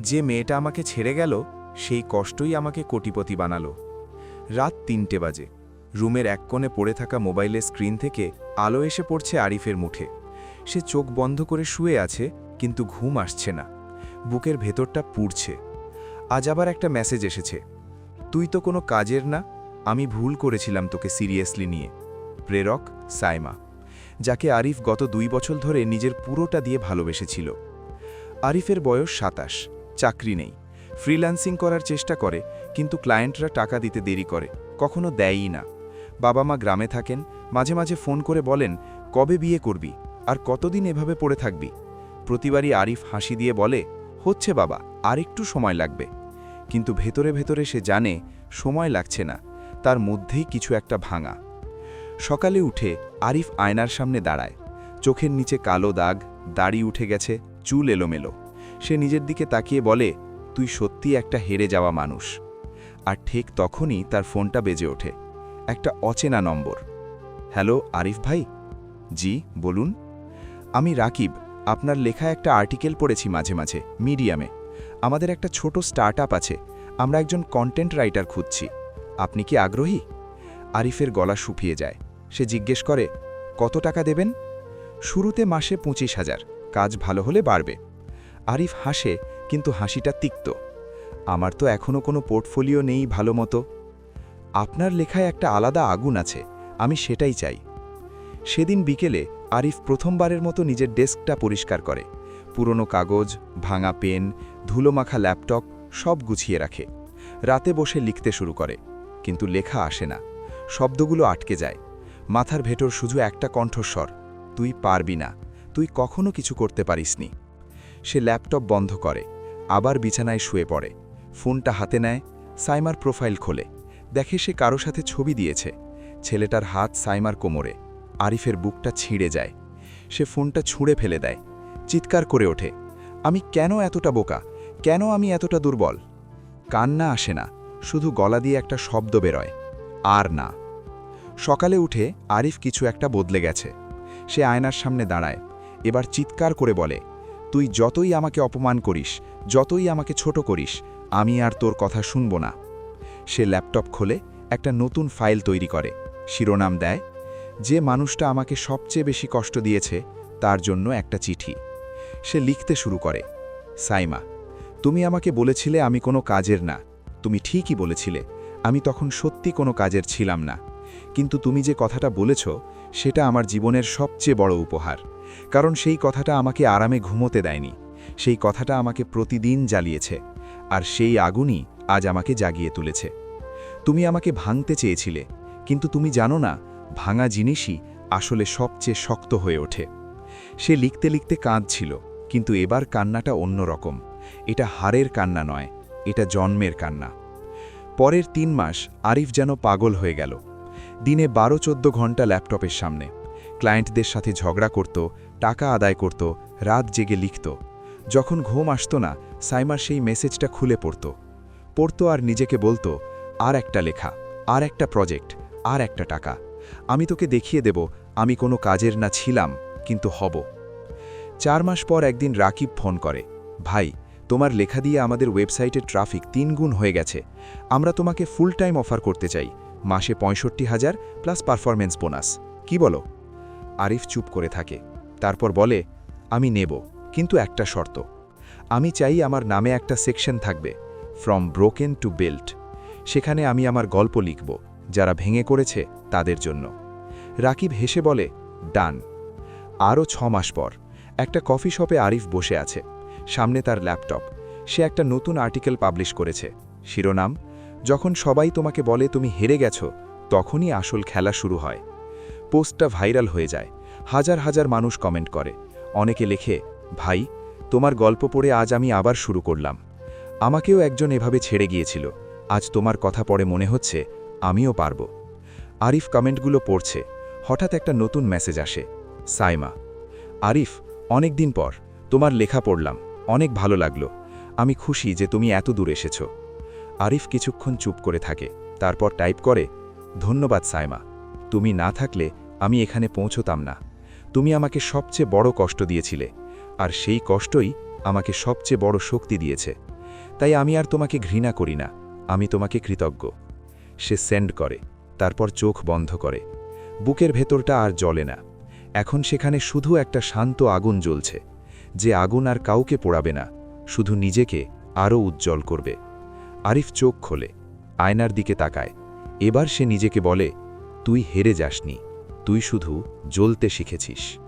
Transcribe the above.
যে মেয়েটা আমাকে ছেড়ে গেল, সেই কষ্টই আমাকে কোটিপতি বানালো। রাত তিনটে বাজে। রুমের এক কোণে পড়ে থাকা মোবাইলের স্ক্রিন থেকে আলো এসে পড়ছে আরিফের মুঠে। সে চোখ বন্ধ করে শুয়ে আছে, কিন্তু ঘুম আসছে না। বুকের ভেতরটা পুড়ছে। আজ আবার একটা মেসেজ এসেছে। তুই তো কোনো কাজের না, আমি ভুল করেছিলাম তোকে সিরিয়াসলি নিয়ে। প্রেরক, সাইমা, যাকে আরিফ গত দুই বছর ধরে নিজের পুরোটা দিয়ে ভালোবেসেছিল। আরিফের বয়স সাতাশ। চাকরি নেই। ফ্রিল্যান্সিং করার চেষ্টা করে, কিন্তু ক্লায়েন্টরা টাকা দিতে দেরি করে, কখনো দেয়ই না। বাবা মা গ্রামে থাকেন, মাঝে মাঝে ফোন করে বলেন, কবে বিয়ে করবি? আর কতদিন এভাবে পড়ে থাকবি? প্রতিবারই আরিফ হাসি দিয়ে বলে, হচ্ছে বাবা, আর একটু সময় লাগবে। কিন্তু ভেতরে ভেতরে সে জানে, সময় লাগছে না, তার মধ্যেই কিছু একটা ভাঙা। সকালে উঠে আরিফ আয়নার সামনে দাঁড়ায়। চোখের নিচে কালো দাগ, দাড়ি উঠে গেছে, চুল এলোমেলো। সে নিজের দিকে তাকিয়ে বলে, তুই সত্যি একটা হেরে যাওয়া মানুষ। আর ঠিক তখনই তার ফোনটা বেজে ওঠে। একটা অচেনা নম্বর। হ্যালো, আরিফ ভাই? জি, বলুন। আমি রাকিব। আপনার লেখা একটা আর্টিকেল পড়েছি মাঝে মাঝে, মিডিয়ামে। আমাদের একটা ছোট স্টার্ট আছে। আমরা একজন কন্টেন্ট রাইটার খুঁজছি। আপনি কি আগ্রহী? আরিফের গলা শুকিয়ে যায়। সে জিজ্ঞেস করে, কত টাকা দেবেন? শুরুতে মাসে পঁচিশ হাজার। কাজ ভালো হলে বাড়বে। আরিফ হাসে, কিন্তু হাসিটা তিক্ত। আমার তো এখনও কোনো পোর্টফোলিও নেই ভালো মতো। আপনার লেখায় একটা আলাদা আগুন আছে, আমি সেটাই চাই। সেদিন বিকেলে আরিফ প্রথমবারের মতো নিজের ডেস্কটা পরিষ্কার করে। পুরনো কাগজ, ভাঙা পেন, ধুলোমাখা ল্যাপটপ সব গুছিয়ে রাখে। রাতে বসে লিখতে শুরু করে, কিন্তু লেখা আসে না। শব্দগুলো আটকে যায়। মাথার ভেতর শুধু একটা কণ্ঠস্বর, তুই পারবি না, তুই কখনো কিছু করতে পারিসনি। সে ল্যাপটপ বন্ধ করে, আবার বিছানায় শুয়ে পড়ে। ফোনটা হাতে নেয়, সাইমার প্রোফাইল খোলে। দেখে সে কারও সাথে ছবি দিয়েছে। ছেলেটার হাত সাইমার কোমরে। আরিফের বুকটা ছিঁড়ে যায়। সে ফোনটা ছুঁড়ে ফেলে দেয়। চিৎকার করে ওঠে, আমি কেন এতটা বোকা? কেন আমি এতটা দুর্বল? কান্না আসে না, শুধু গলা দিয়ে একটা শব্দ বেরোয়, আর না। সকালে উঠে আরিফ কিছু একটা বদলে গেছে। সে আয়নার সামনে দাঁড়ায়, এবার চিৎকার করে বলে তুই যতই আমাকে অপমান করিস, যতই আমাকে ছোট করিস, আমি আর তোর কথা শুনব না। সে ল্যাপটপ খোলে, একটা নতুন ফাইল তৈরি করে। শিরোনাম দেয়, যে মানুষটা আমাকে সবচেয়ে বেশি কষ্ট দিয়েছে, তার জন্য একটা চিঠি। সে লিখতে শুরু করে, সাইমা, তুমি আমাকে বলেছিলে আমি কোনো কাজের না। তুমি ঠিকই বলেছিলে, আমি তখন সত্যি কোনো কাজের ছিলাম না। কিন্তু তুমি যে কথাটা বলেছ, সেটা আমার জীবনের সবচেয়ে বড় উপহার। কারণ সেই কথাটা আমাকে আরামে ঘুমোতে দেয়নি। সেই কথাটা আমাকে প্রতিদিন জ্বালিয়েছে, আর সেই আগুনই আজ আমাকে জাগিয়ে তুলেছে। তুমি আমাকে ভাঙতে চেয়েছিলে, কিন্তু তুমি জানো না, ভাঙা জিনিসই আসলে সবচেয়ে শক্ত হয়ে ওঠে। সে লিখতে লিখতে কাঁদছিল, কিন্তু এবার কান্নাটা অন্যরকম। এটা হারের কান্না নয়, এটা জন্মের কান্না। পরের তিন মাস আরিফ যেন পাগল হয়ে গেল। দিনে বারো চোদ্দ ঘণ্টা ল্যাপটপের সামনে। ক্লায়েন্টদের সাথে ঝগড়া করত, টাকা আদায় করত, রাত জেগে লিখত। যখন ঘুম আসত না, সাইমার সেই মেসেজটা খুলে পড়ত। পড়তো আর নিজেকে বলতো, আর একটা লেখা, আর একটা প্রজেক্ট, আর একটা টাকা। আমি তোকে দেখিয়ে দেব, আমি কোনো কাজের না ছিলাম, কিন্তু হব। চার মাস পর একদিন রাকিব ফোন করে, ভাই, তোমার লেখা দিয়ে আমাদের ওয়েবসাইটের ট্রাফিক তিন গুণ হয়ে গেছে। আমরা তোমাকে ফুল টাইম অফার করতে চাই, মাসে পঁয়ষট্টি হাজার প্লাস পারফরমেন্স বোনাস কি বলো? আরিফ চুপ করে থাকে। তারপর বলে, আমি নেব, কিন্তু একটা শর্ত। আমি চাই আমার নামে একটা সেকশন থাকবে, ফ্রম ব্রোকেন টু বিল্ট। সেখানে আমি আমার গল্প লিখব, যারা ভেঙে করেছে তাদের জন্য। রাকিব হেসে বলে, ডান। আরও ছ মাস পর, একটা কফি শপে আরিফ বসে আছে, সামনে তার ল্যাপটপ। সে একটা নতুন আর্টিকেল পাবলিশ করেছে। শিরোনাম, যখন সবাই তোমাকে বলে তুমি হেরে গেছো, তখনই আসল খেলা শুরু হয়। পোস্টটা ভাইরাল হয়ে যায়। হাজার হাজার মানুষ কমেন্ট করে। অনেকে লেখে, ভাই, তোমার গল্প পড়ে আজ আমি আবার শুরু করলাম। আমাকেও একজন এভাবে ছেড়ে গিয়েছিল। আজ তোমার কথা পড়ে মনে হচ্ছে, আমিও পারব। আরিফ কমেন্টগুলো পড়ছে। হঠাৎ একটা নতুন মেসেজ আসে, সাইমা, আরিফ অনেক দিন পর তোমার লেখা পড়লাম, অনেক ভালো লাগল। আমি খুশি যে তুমি এত দূর এসেছ। আরিফ কিছুক্ষণ চুপ করে থাকে, তারপর টাইপ করে, ধন্যবাদ সাইমা। তুমি না থাকলে আমি এখানে পৌঁছতাম না। তুমি আমাকে সবচেয়ে বড় কষ্ট দিয়েছিলে, আর সেই কষ্টই আমাকে সবচেয়ে বড় শক্তি দিয়েছে। তাই আমি আর তোমাকে ঘৃণা করি না, আমি তোমাকে কৃতজ্ঞ। সে সেন্ড করে, তারপর চোখ বন্ধ করে। বুকের ভেতরটা আর জ্বলে না। এখন সেখানে শুধু একটা শান্ত আগুন জ্বলছে, যে আগুন আর কাউকে পোড়াবে না, শুধু নিজেকে আরও উজ্জ্বল করবে। আরিফ চোখ খোলে, আয়নার দিকে তাকায়। এবার সে নিজেকে বলে, তুই হেরে যাসনি। তুই শুধু জ্বলতে শিখেছিস।